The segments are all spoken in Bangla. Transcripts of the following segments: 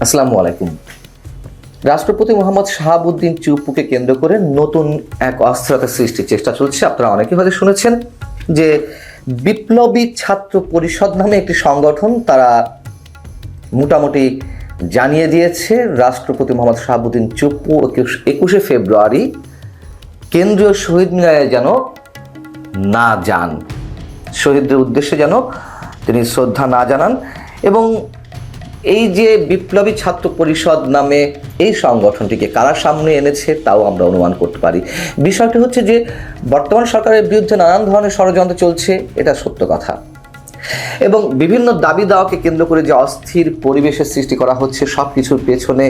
আসসালামু আলাইকুম। রাষ্ট্রপতি মোহাম্মদ শাহাবুদ্দিন চুপ্পুকে কেন্দ্র করে নতুন এক অস্থিরতা সৃষ্টির চেষ্টা চলছে। আপনারা অনেকে হয়তো শুনেছেন যে বিপ্লবী ছাত্র পরিষদ নামে একটি সংগঠন তারা মোটামুটি জানিয়ে দিয়েছে। রাষ্ট্রপতি মোহাম্মদ শাহাবুদ্দিন একুশ- একুশে ফেব্রুয়ারি কেন্দ্রীয় শহীদ মিনারে যেন না যান। শহীদদের উদ্দেশ্যে যেন তিনি শ্রদ্ধা না জানান এবং এই যে বিপ্লবী ছাত্র পরিষদ নামে এই সংগঠনটিকে কারা সামনে এনেছে তাও আমরা অনুমান করতে পারি। বিষয়টি হচ্ছে যে বর্তমান সরকারের বিরুদ্ধে নানান ধরনের ষড়যন্ত্র চলছে, এটা সত্য কথা। এবং বিভিন্ন দাবি দাওয়াকে কেন্দ্র করে যে অস্থির পরিবেশের সৃষ্টি করা হচ্ছে সব কিছুর পেছনে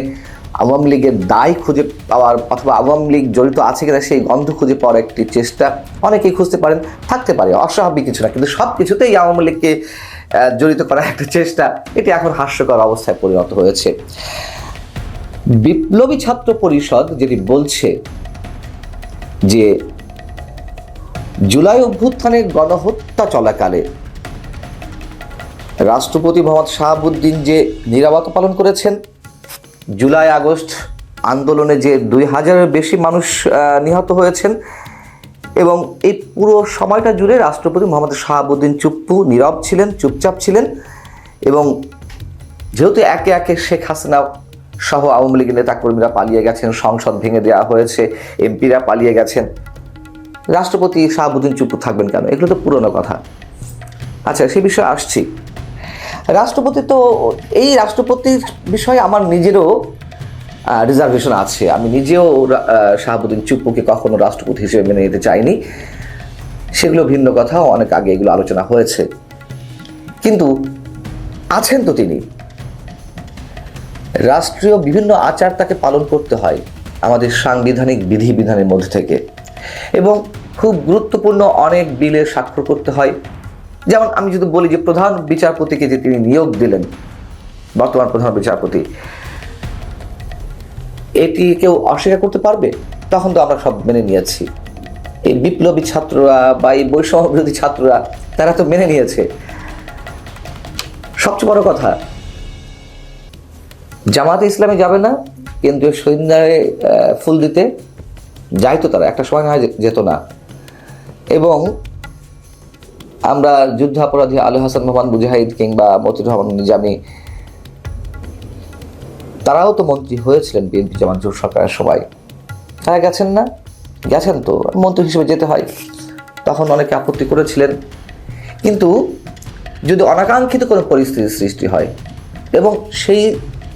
আওয়ামী লীগের দায় খুঁজে পাওয়ার অথবা আওয়ামী লীগ জড়িত আছে কিনা সেই গন্ধ খুঁজে পাওয়ার একটি চেষ্টা অনেকেই খুঁজতে পারেন, থাকতে পারে, অস্বাভাবিক কিছু না। কিন্তু সব কিছুতেই আওয়ামী লীগকে জড়িত করার একটা চেষ্টা, এটি এখন হাস্যকর অবস্থায় পরিণত হয়েছে। বিপ্লবী ছাত্র পরিষদ যেটি বলছে যে, জুলাই অভ্যুত্থানের গণহত্যা চলাকালে রাষ্ট্রপতি মোহাম্মদ শাহাবুদ্দিন যে নিরাপত্তা পালন করেছেন, জুলাই আগস্ট আন্দোলনে যে দুই হাজারের বেশি মানুষ নিহত হয়েছেন এবং এই পুরো সময়টা জুড়ে রাষ্ট্রপতি মোহাম্মদ শাহাবুদ্দিন চুপ্পু নীরব ছিলেন, চুপচাপ ছিলেন এবং যেহেতু একে একে শেখ হাসিনা সহ আওয়ামী লীগের নেতাকর্মীরা পালিয়ে গেছেন, সংসদ ভেঙে দেওয়া হয়েছে, এমপিরা পালিয়ে গেছেন, রাষ্ট্রপতি শাহাবুদ্দিন চুপ্পু থাকবেন কেন? এগুলো তো পুরনো কথা। আচ্ছা সে বিষয়ে আসছি। রাষ্ট্রপতি তো, এই রাষ্ট্রপতির বিষয়ে আমার নিজেরও রিজার্ভেশন আছে। আমি নিজেও শাহাবুদ্দিন চুপ্পুকে কখনো রাষ্ট্রপতি হিসেবে মেনে নিতে চাইনি। সেগুলো ভিন্ন কথা অনেক আগে এগুলো আলোচনা হয়েছে। কিন্তু আছেন তো তিনি। রাষ্ট্রীয় বিভিন্ন আচার তাকে পালন করতে হয় আমাদের সাংবিধানিক বিধিবিধানের মধ্যে থেকে। এবং খুব গুরুত্বপূর্ণ অনেক বিলে স্বাক্ষর করতে হয়। যেমন আমি যদি বলি যে প্রধান বিচারপতিকে যে তিনি নিয়োগ দিলেন, বর্তমান প্রধান বিচারপতি এটি কেউ অস্বীকার করতে পারবে? তখন তো আমরা সব মেনে নিয়েছি। এই বিপ্লবী ছাত্ররা বা এই বৈষম্য বিরোধী ছাত্ররা তারা তো মেনে নিয়েছে। সবচেয়ে বড় কথা জামাতে ইসলামে যাবে না কেন্দ্রীয় আহ, ফুল দিতে যাইতো তারা একটা সময় না যেত না। এবং আমরা যুদ্ধাপরাধী আলু হাসান মোহাম্মদ মুজাহিদ কিংবা মতিউর রহমান নিজামী তারাও তো মন্ত্রী হয়েছিলেন বিএনপি জামান জোট সরকারের সবাই। তারা গেছেন না? গেছেন তো, মন্ত্রী হিসেবে যেতে হয়। তখন অনেকে আপত্তি করেছিলেন। কিন্তু যদি অনাকাঙ্ক্ষিত কোনো পরিস্থিতির সৃষ্টি হয়, এবং সেই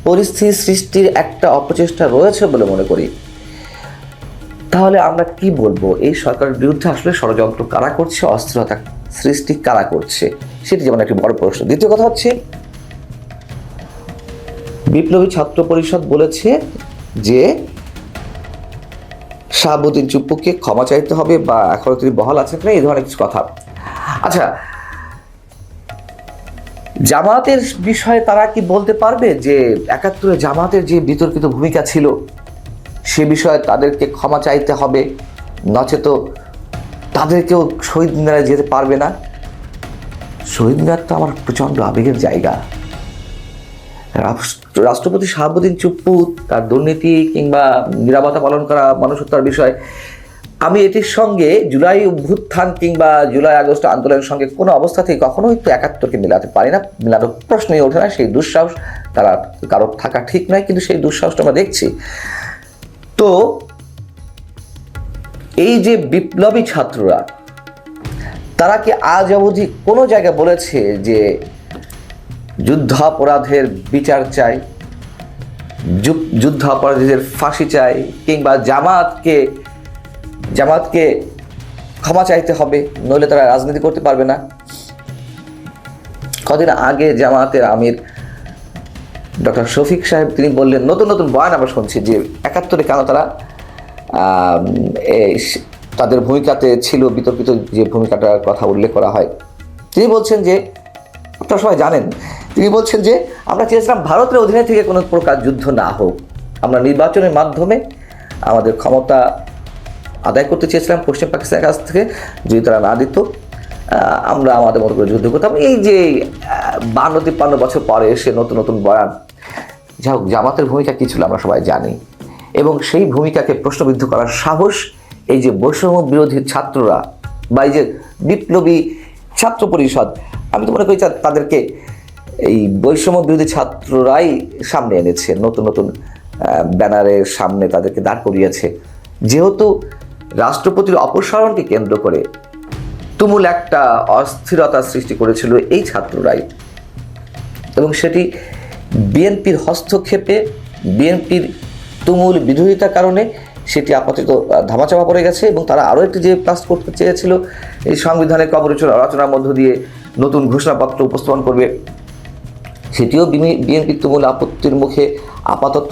পরিস্থিতি সৃষ্টির একটা অপচেষ্টা রয়েছে বলে মনে করি, তাহলে আমরা কি বলব? এই সরকারের বিরুদ্ধে আসলে ষড়যন্ত্র কারা করছে? অস্থিরতা সৃষ্টি কারা করছে? সেটি যেমন একটি বড় প্রশ্ন। দ্বিতীয় কথা হচ্ছে বিপ্লবী ছাত্র পরিষদ বলেছে যে শাহাবুদ্দিন চুপ্পুকে ক্ষমা চাইতে হবে বা এখনও তিনি বহাল আছেন কিনা এই ধরনের কিছু কথা। আচ্ছা জামাতের বিষয়ে তারা কি বলতে পারবে যে একাত্তরে জামাতের যে বিতর্কিত ভূমিকা ছিল, সে বিষয়ে তাদেরকে ক্ষমা চাইতে হবে? নচেত তাদেরকেও শহীদ মিনারে যেতে পারবে না? শহীদ মিনার তো আমার প্রচণ্ড আবেগের জায়গা। রাষ্ট্রপতি শাহাবুদ্দিন চুপ্পু তার দুর্নীতি কিংবা নিরাপত্তা পালন করা মানুষ হত্যার বিষয়, আমি এটির সঙ্গে জুলাই অভ্যুত্থান কিংবা জুলাই আগস্ট আন্দোলনের সঙ্গে কোনো অবস্থাতেই কখনোই তো একাত্তরকে মেলাতে পারি না। মেলানোর প্রশ্নই ওঠে না, সেই দুঃসাহস তারা কারোর থাকা ঠিক নয়, কিন্তু সেই দুঃসাহসটা আমরা দেখছি। তো এই যে বিপ্লবী ছাত্ররা, তারা কি আজ অবধি কোনো জায়গায় বলেছে যে যুদ্ধাপরাধের বিচার চাই যুদ্ধাপরাধীদের ফাঁসি চাই, কিংবা জামাতকে জামাতকে ক্ষমা চাইতে হবে, নইলে তারা রাজনীতি করতে পারবে না। কদিন আগে জামাতের আমির ডক্টর শফিক সাহেব, তিনি বললেন, নতুন নতুন বয়ান আমরা শুনছি যে একাত্তরে কেন তারা তাদের ভূমিকাতে ছিল বিতর্কিত যে ভূমিকাটার কথা উল্লেখ করা হয়। তিনি বলছেন যে, আপনারা সবাই জানেন তিনি বলছেন যে, আমরা চেয়েছিলাম ভারতের অধীনে থেকে কোনো প্রকার যুদ্ধ না হোক। আমরা নির্বাচনের মাধ্যমে আমাদের ক্ষমতা আদায় করতে চেয়েছিলাম পশ্চিম পাকিস্তানের কাছ থেকে, যদি তারা না দিত আমরা আমাদের মতো করে যুদ্ধ করতাম। এই যে বান্ন, তিপ্পান্ন বছর পরে এসে নতুন নতুন বয়ান যাই হোক, জামাতের ভূমিকা কী ছিল আমরা সবাই জানি। এবং সেই ভূমিকাকে প্রশ্নবিদ্ধ করার সাহস এই যে বৈষম্য বিরোধী ছাত্ররা বা এই যে বিপ্লবী ছাত্র পরিষদ, আমি তো মনে করি তাদেরকে এই বৈষম্য বিরোধী ছাত্ররাই সামনে এনেছে, নতুন নতুন ব্যানারের সামনে তাদেরকে দাঁড় করিয়েছে। যেহেতু রাষ্ট্রপতির অপসারণকে কেন্দ্র করে তুমুল একটা অস্থিরতা সৃষ্টি করেছিল এই ছাত্ররাই। এবং সেটি বিএনপির হস্তক্ষেপে, বিএনপির তুমুল বিরোধিতার কারণে সেটি আপাতত ধামাচাপা পড়ে গেছে এবং তারা আরও একটি যে কাজ করতে চেয়েছিল, এই সংবিধানের কবর রচনার মধ্য দিয়ে নতুন ঘোষণাপত্র উপস্থাপন করবে। সেটিও বিএনপির তুমুল আপত্তির মুখে আপাতত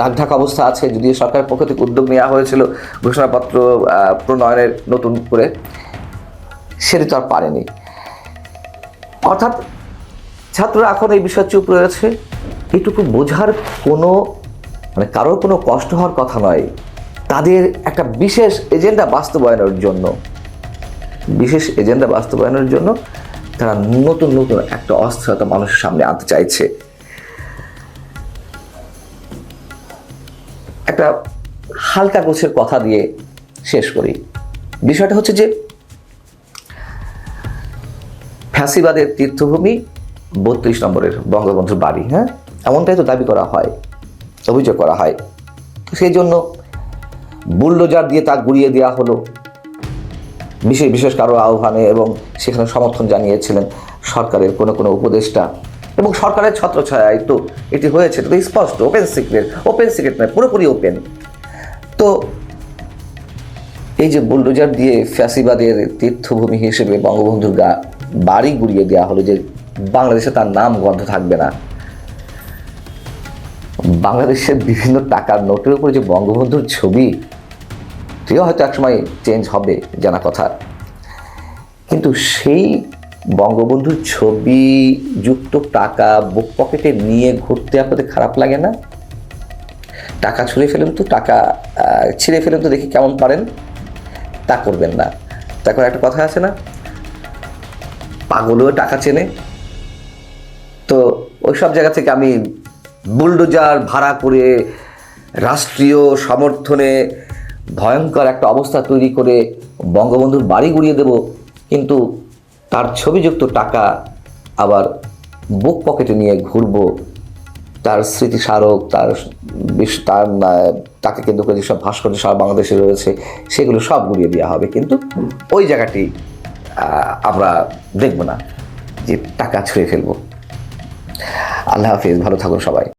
রাগঢাক অবস্থা আছে যদিও সরকারের পক্ষ থেকে উদ্যোগ নেওয়া হয়েছিল ঘোষণাপত্র প্রণয়নের নতুন করে। সেটি তো আর পারেনি। অর্থাৎ ছাত্ররা এখন এই বিষয়ে চুপ রয়েছে। এটুকু বোঝার কোনো মানে কারোর কোনো কষ্ট হওয়ার কথা নয়। তাদের একটা বিশেষ এজেন্ডা বাস্তবায়নের জন্য। বিশেষ এজেন্ডা বাস্তবায়নের জন্য তারা নতুন নতুন একটা অস্থিরতা মানুষের সামনে আনতে চাইছে। একটা হালকা গোছের কথা দিয়ে শেষ করি। বিষয়টা হচ্ছে যে, ফ্যাসিবাদের তীর্থভূমি বত্রিশ নম্বরের বঙ্গবন্ধুর বাড়ি হ্যাঁ? এমনটাই তো দাবি করা হয়, অভিযোগ করা হয়। সেই জন্য বুলডোজার দিয়ে তা গুড়িয়ে দেওয়া হলো। বিশেষ বিশেষ কারও আহ্বানে এবং সেখানে সমর্থন জানিয়েছিলেন সরকারের কোনো কোনো উপদেষ্টা। এবং সরকারের ছত্রছায়ায় তো এটি হয়েছে, এটা তো স্পষ্ট ওপেন সিক্রেট ওপেন সিক্রেট নয়, পুরোপুরি ওপেন তো এই যে বুলডোজার দিয়ে ফ্যাসিবাদের তীর্থভূমি হিসেবে বঙ্গবন্ধুর গা, বাড়ি গুড়িয়ে দেওয়া হলো যে বাংলাদেশে তার নাম গন্ধ থাকবে না। বাংলাদেশের বিভিন্ন টাকার নোটের উপরে যে বঙ্গবন্ধুর ছবি সেও হয়তো একসময় চেঞ্জ হবে জানা কথা। কিন্তু সেই বঙ্গবন্ধুর ছবি যুক্ত টাকা বুক পকেটে নিয়ে ঘুরতে আপনাদের খারাপ লাগে না? টাকা ছুঁড়ে ফেলেন তো, টাকা ছিঁড়ে ফেলেন তো, দেখি কেমন পারেন। তা করবেন না। তারপর একটা কথা আছে না? পাগলও টাকা চেনে। তো ওই সব জায়গা থেকে আমি বুলডোজার ভাড়া করে রাষ্ট্রীয় সমর্থনে ভয়ঙ্কর একটা অবস্থা তৈরি করে বঙ্গবন্ধুর বাড়ি গুড়িয়ে দেব, কিন্তু তার ছবিযুক্ত টাকা আবার বুক পকেটে নিয়ে ঘুরবো। তার স্মৃতিস্মারক, তার তার তাকে কেন্দ্র করে যেসব ভাস্কর্য সারা বাংলাদেশে রয়েছে, সেগুলো সব গুড়িয়ে দেওয়া হবে। কিন্তু ওই জায়গাটি আমরা দেখব না যে টাকা ছুঁড়ে ফেলব। আল্লাহ হাফিজ, ভালো থাকুন সবাই।